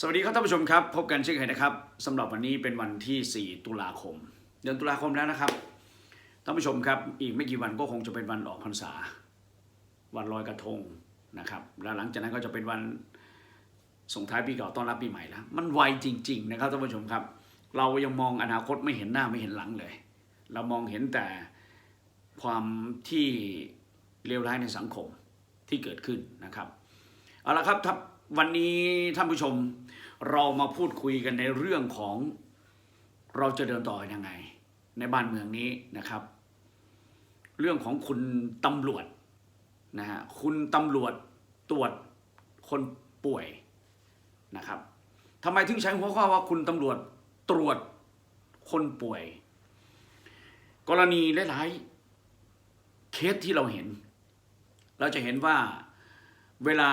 สวัสดีครับท่านผู้ชมครับ พบกันเช่นเคยนะครับสำหรับวันนี้เป็นวันที่ 4 ตุลาคม เดือนตุลาคมแล้วนะครับท่านผู้ชมครับอีกไม่กี่วันก็คงจะเป็นวันออกพรรษา วันลอยกระทงนะครับ แล้วหลังจากนั้นก็จะเป็นวันส่งท้ายปีเก่าต้อนรับปีใหม่แล้ว มันไวจริง ๆ นะครับท่านผู้ชมครับ เรายังมองอนาคตไม่เห็นหน้าไม่เห็นหลังเลย เรามองเห็นแต่ความที่เลวร้ายในสังคมที่เกิดขึ้นนะครับเอาละครับทับ วันนี้ท่านผู้ชมเรามาพูดคุยกันในเรื่องของเราจะเดินต่อยังไง ในบ้านเมืองนี้นะครับ เรื่องของคุณตำรวจนะฮะคุณตำรวจตรวจคนป่วยนะครับทำไมถึงใช้หัวข้อว่าคุณตำรวจตรวจคนป่วย กรณีหลายๆเคสที่เราเห็น เราจะเห็นว่าเวลา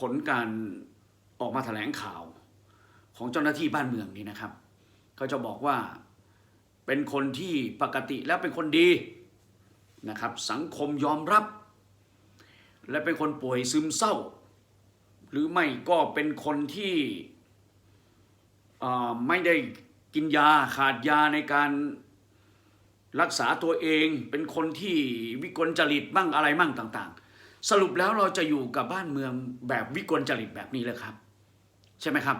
ผลการออกมาแถลงข่าวของเจ้าหน้าที่บ้านเมืองนี่นะครับเขาจะบอกว่าเป็นคนที่ปกติแล้วเป็นคนดีนะครับสังคมยอมรับ และเป็นคนป่วยซึมเศร้า หรือไม่ก็เป็นคนที่ไม่ได้กินยาขาดยาในการรักษาตัวเอง เป็นคนที่วิกลจริตบ้างอะไรบ้างต่าง ๆ สรุปแล้วเราจะอยู่กับบ้านเมืองแบบวิกลจริตแบบนี้เลยครับ ใช่ไหมครับ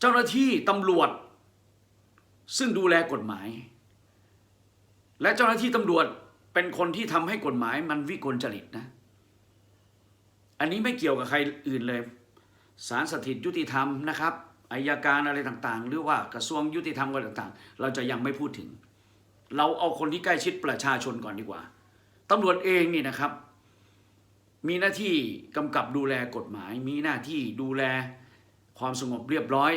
เจ้าหน้าที่ตำรวจ ซึ่งดูแลกฎหมาย และเจ้าหน้าที่ตำรวจเป็นคนที่ทำให้กฎหมายมันวิกลจริตนะ อันนี้ไม่เกี่ยวกับใครอื่นเลยศาลสถิตยุติธรรมนะครับอายการอะไรต่างๆ หรือว่ากระทรวงยุติธรรมอะไรต่างๆ เราจะยังไม่พูดถึง เราเอาคนที่ใกล้ชิดประชาชนก่อนดีกว่าตำรวจเองนี่นะครับ มีหน้าที่กำกับดูแลกฎหมาย มีหน้าที่ดูแลความสงบเรียบร้อย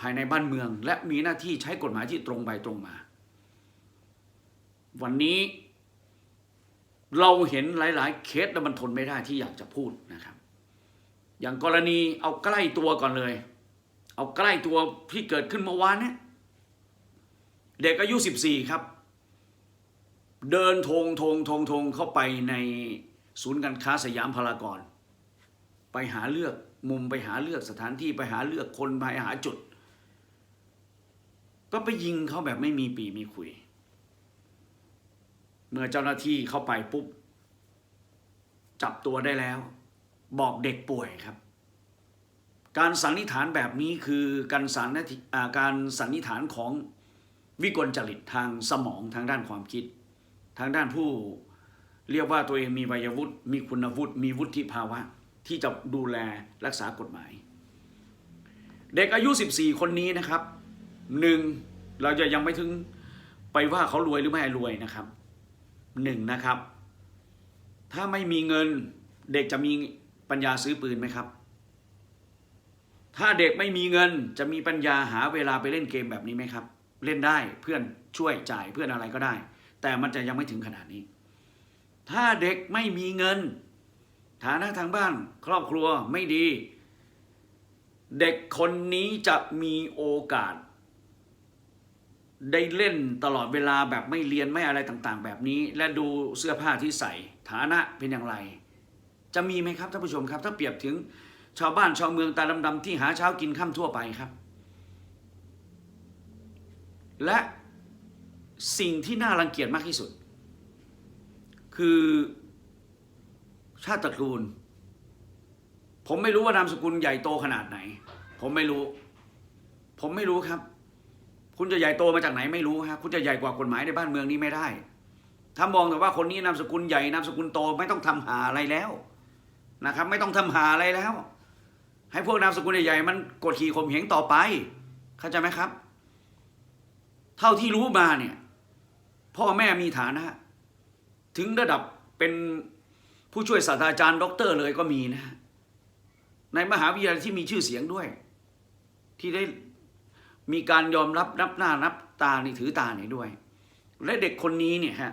ภายในบ้านเมือง และมีหน้าที่ใช้กฎหมายที่ตรงไปตรงมา วันนี้เราเห็นหลาย ๆ เคสแล้วมันทนไม่ได้ที่อยากจะพูดนะครับ อย่างกรณีเอาใกล้ตัวก่อนเลย เอาใกล้ตัวที่เกิดขึ้นเมื่อวานเนี่ยเด็กอายุ 14 ครับ เดินทงทงทงทงเข้าไปใน ศูนย์การค้าสยามพารากอนไปหาเลือกมุมไปหาเลือกสถานที่ไปหาเลือกคนไปหาจุด ก็ไปยิงเขาแบบไม่มีปีมีคุย เมื่อเจ้าหน้าที่เข้าไปปุ๊บ จับตัวได้แล้ว บอกเด็กป่วยครับ การสันนิษฐานแบบนี้คือการสันนิษอ่าการสันนิษฐานของวิกลจริตทางสมองทางด้านความคิด ทางด้านผู้ เรียกว่าตัวเองมีวัยวุฒิมีคุณวุฒิมีวุฒิภาวะ ที่จะดูแลรักษากฎหมาย เด็กอายุ 14 คนนี้นะครับหนึ่งเราจะยังไม่ถึงไปว่าเขารวยหรือไม่รวยนะครับหนึ่งนะครับ ถ้าไม่มีเงินเด็กจะมีปัญญาซื้อปืนไหมครับ ถ้าเด็กไม่มีเงินจะมีปัญญาหาเวลาไปเล่นเกมแบบนี้ไหมครับ เล่นได้เพื่อนช่วยจ่ายเพื่อนอะไรก็ได้ แต่มันจะยังไม่ถึงขนาดนี้ ถ้าเด็กไม่มีเงิน ฐานะทางบ้านครอบครัวไม่ดี เด็กคนนี้จะมีโอกาส ได้เล่นตลอดเวลาแบบไม่เรียนไม่อะไรต่างๆ แบบนี้ และดูเสื้อผ้าที่ใส่ ฐานะเป็นอย่างไร จะมีไหมครับท่านผู้ชมครับ ถ้าเปรียบถึงชาวบ้านชาวเมืองตาดำๆที่หาเช้ากินข้ามทั่วไปครับ และสิ่งที่น่ารังเกียจมากที่สุด คือชาติตระกูล ผมไม่รู้ว่านามสกุลใหญ่โตขนาดไหน ผมไม่รู้ ผมไม่รู้ครับ คุณจะใหญ่โตมาจากไหนไม่รู้ครคุณจะใหญ่กว่ากฎหมายในบ้านเมืองนี้ไม่ได้ ถ้ามองแต่ว่าคนนี้นามสกุลใหญ่นามสกุลโตไม่ต้องทำหาอะไรแล้วนะครับ ไม่ต้องทำหาอะไรแล้ว ให้พวกนามสกุลใหญ่ๆมันกดขี่ข่มเหงต่อไปเข้าใจไหมครับ เท่าที่รู้มาเนี่ย พ่อแม่มีฐานะ ถึงระดับเป็นผู้ช่วยศาสตราจารย์ด็อกเตอร์เลยก็มีนะ ในมหาวิทยาลัยที่มีชื่อเสียงด้วย ที่ได้มีการยอมรับนับหน้านับตาในถือตาเนี่ยด้วย และเด็กคนนี้เนี่ยฮะ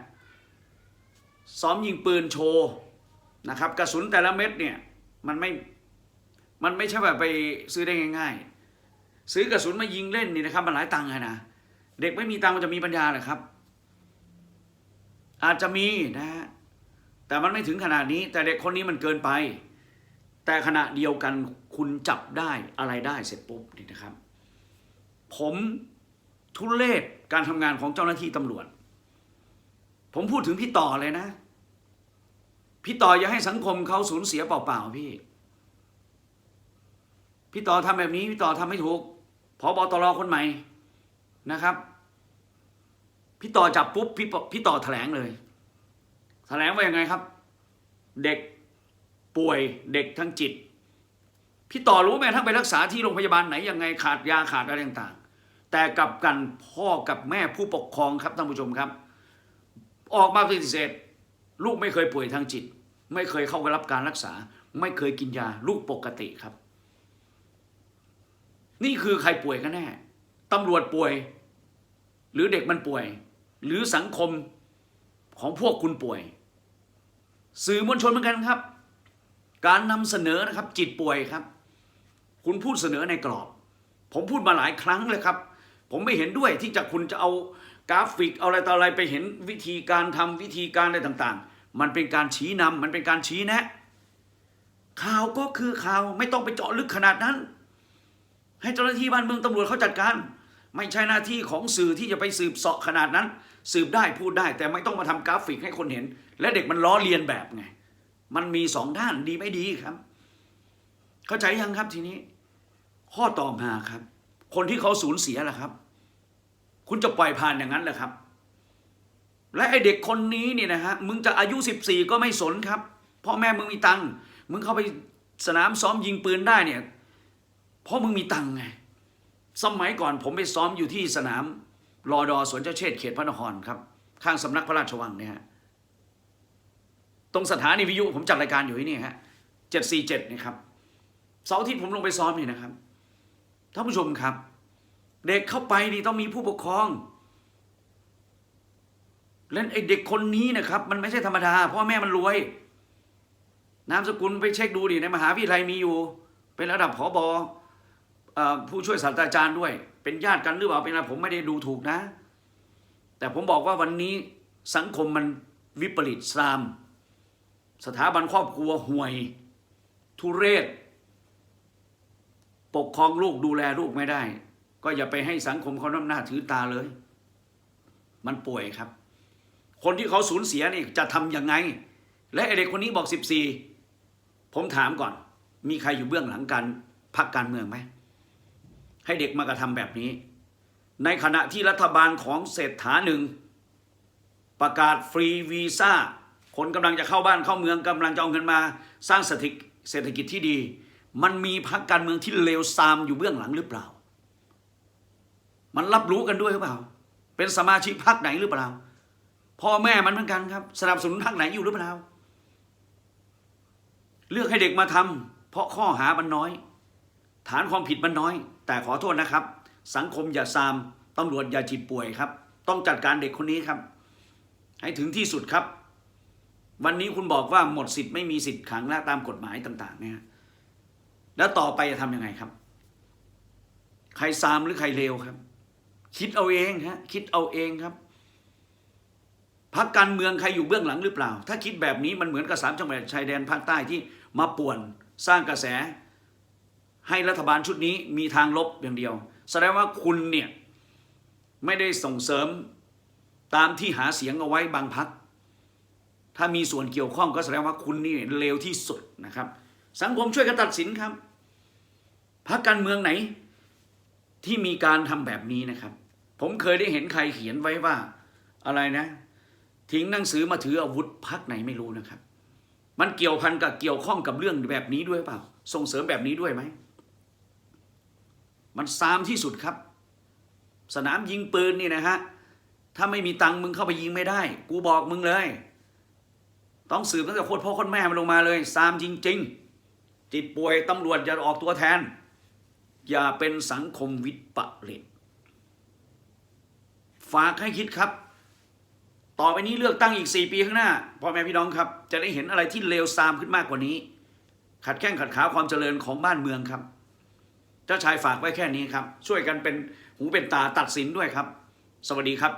ซ้อมยิงปืนโชว์นะครับ กระสุนแต่ละเม็ดเนี่ยมันไม่มันไม่ใช่แบบไปซื้อได้ง่าย ๆ ซื้อกระสุนมายิงเล่นนี่นะครับมันหลายตังค์นะเด็กไม่มีตังค์มันจะมีปัญญาเหรอครับ อาจจะมีนะฮะแต่มันไม่ถึงขนาดนี้ แต่เด็กคนนี้มันเกินไป แต่ขณะเดียวกันคุณจับได้อะไรได้เสร็จปุ๊บนี่นะครับ ผมทุเลศการทำงานของเจ้าหน้าที่ตำรวจ ผมพูดถึงพี่ต่อเลยนะ พี่ต่ออย่าให้สังคมเขาสูญเสียเปล่าๆพี่ พี่ต่อทำแบบนี้ พี่ต่อทำไม่ถูกพอบอตรคนใหม่นะครับ พี่ต่อจับปุ๊บพี่พี่ต่อแถลงเลยแถลงว่ายังไงครับ เด็กป่วยเด็กทั้งจิต พี่ต่อรู้ไหมทั้งไปรักษาที่โรงพยาบาลไหนยังไงขาดยาขาดอะไรต่างๆ แต่กลับกันพ่อกับแม่ผู้ปกครองครับท่านผู้ชมครับ ออกมาปฏิเสธลูกไม่เคยป่วยทางจิต ไม่เคยเข้ารับการรักษา ไม่เคยกินยาลูกปกติครับ นี่คือใครป่วยกันแน่ตำรวจป่วย หรือเด็กมันป่วย หรือสังคมของพวกคุณป่วย สื่อมวลชนเหมือนกันครับ การนำเสนอนะครับจิตป่วยครับ คุณพูดเสนอในกรอบ ผมพูดมาหลายครั้งเลยครับ ผมไม่เห็นด้วยที่จะคุณจะเอากราฟิกเอาอะไรต่ออะไรไปเห็นวิธีการทำวิธีการอะไรต่างๆ มันเป็นการชี้นำมันเป็นการชี้แนะ ข่าวก็คือข่าวไม่ต้องไปเจาะลึกขนาดนั้น ให้เจ้าหน้าที่บ้านเมืองตำรวจเขาจัดการ ไม่ใช่หน้าที่ของสื่อที่จะไปสืบเสาะขนาดนั้น สืบได้พูดได้ แต่ไม่ต้องมาทำกราฟิกให้คนเห็น และเด็กมันล้อเลียนแบบไง มันมีสองด้านดีไม่ดีครับ เข้าใจยังครับทีนี้ ข้อต่อมาครับ คนที่เขาสูญเสียล่ะครับ คุณจะปล่อยผ่านอย่างนั้นเหรอครับ และไอเด็กคนนี้เนี่ยนะฮะมึงจะอายุ 14 ก็ไม่สนครับพ่อแม่มึงมีตังค์มึงเข้าไปสนามซ้อมยิงปืนได้เนี่ยเพราะมึงมีตังค์ไงสมัยก่อนผมไปซ้อมอยู่ที่สนาม รอดอสวนเจ้าเชษเขตพระนครครับ ข้างสำนักพระราชวังเนี่ยฮะตรงสถานีวิทยุผมจัดรายการอยู่ที่นี่ฮะเจ็ดสี่เจ็ดนี่ครับเสาร์อาทิตย์ผมลงไปซ้อมนี่นะครับท่านผู้ชมครับ เด็กเข้าไปนี่ต้องมีผู้ปกครองและไอเด็กคนนี้นะครับ มันไม่ใช่ธรรมดาเพราะว่าแม่มันรวย นามสกุลไปเช็คดูดิในมหาวิทยาลัยมีอยู่ เป็นระดับผอบอ ผู้ช่วยศาสตราจารย์ด้วย เป็นญาติกันหรือเปล่าเป็นอะไรผมไม่ได้ดูถูกนะ แต่ผมบอกว่าวันนี้สังคมมันวิปริตซาม สถาบันครอบครัวห่วย ทุเรศ ปกครองลูกดูแลลูกไม่ได้ ก็อย่าไปให้สังคมเขาน้ำหน้าถือตาเลย มันป่วยครับ คนที่เขาสูญเสียนี่จะทำยังไง และไอเด็กคนนี้บอกสิบสี่ผมถามก่อน มีใครอยู่เบื้องหลังการพักการเมืองไหม ให้เด็กมากระทำแบบนี้ ในขณะที่รัฐบาลของเศรษฐาหนึ่ง ประกาศฟรีวีซ่าคนกำลังจะเข้าบ้านเข้าเมืองกำลังจะเอาเงินมา สร้างเศรษฐกิจเศรษฐกิจที่ดี มันมีพักการเมืองที่เลวทรามอยู่เบื้องหลังหรือเปล่า มันรับรู้กันด้วยหรือเปล่า เป็นสมาชิกพรรคไหนหรือเปล่า พ่อแม่มันเหมือนกันครับ สนับสนุนพรรคไหนอยู่หรือเปล่า เลือกให้เด็กมาทำเพราะข้อหามันน้อย ฐานความผิดมันน้อย แต่ขอโทษนะครับ สังคมอย่าซามตำรวจอย่าจิตป่วยครับ ต้องจัดการเด็กคนนี้ครับ ให้ถึงที่สุดครับ วันนี้คุณบอกว่าหมดสิทธิ์ไม่มีสิทธิ์ขังและตามกฎหมายต่างๆเนี่ยแล้วต่อไปจะทำยังไงครับ ใครซามหรือใครเลวครับ คิดเอาเองฮะคิดเอาเองครับพักการเมืองใครอยู่เบื้องหลังหรือเปล่า ถ้าคิดแบบนี้มันเหมือนกับสามจังหวัดชายแดนภาคใต้ที่มาป่วนสร้างกระแส ให้รัฐบาลชุดนี้มีทางลบอย่างเดียว แสดงว่าคุณเนี่ยไม่ได้ส่งเสริมตามที่หาเสียงเอาไว้บางพัก ถ้ามีส่วนเกี่ยวข้องก็แสดงว่าคุณนี่เลวที่สุดนะครับ สังคมช่วยกันตัดสินครับพักการเมืองไหน ที่มีการทำแบบนี้นะครับ ผมเคยได้เห็นใครเขียนไว้ว่าอะไรนะ ทิ้งหนังสือมาถืออาวุธพักไหนไม่รู้นะครับ มันเกี่ยวพันกับเกี่ยวข้องกับเรื่องแบบนี้ด้วยเปล่า ส่งเสริมแบบนี้ด้วยไหม มันซามที่สุดครับ สนามยิงปืนนี่นะฮะถ้าไม่มีตังค์มึงเข้าไปยิงไม่ได้ กูบอกมึงเลย ต้องสืบตั้งแต่โคตรพ่อโคตรแม่มันลงมาเลยซามจริง ๆ จิตป่วยตำรวจอย่าออกตัวแทน อย่าเป็นสังคมวิปริตฝากให้คิดครับ ต่อไปนี้เลือกตั้งอีก 4 ปีข้างหน้าพ่อแม่พี่น้องครับ จะได้เห็นอะไรที่เลวทรามขึ้นมากกว่านี้ ขัดแข้งขัดขาความเจริญของบ้านเมืองครับ เจ้าชายฝากไว้แค่นี้ครับ ช่วยกันเป็นหูเป็นตาตัดสินด้วยครับ สวัสดีครับ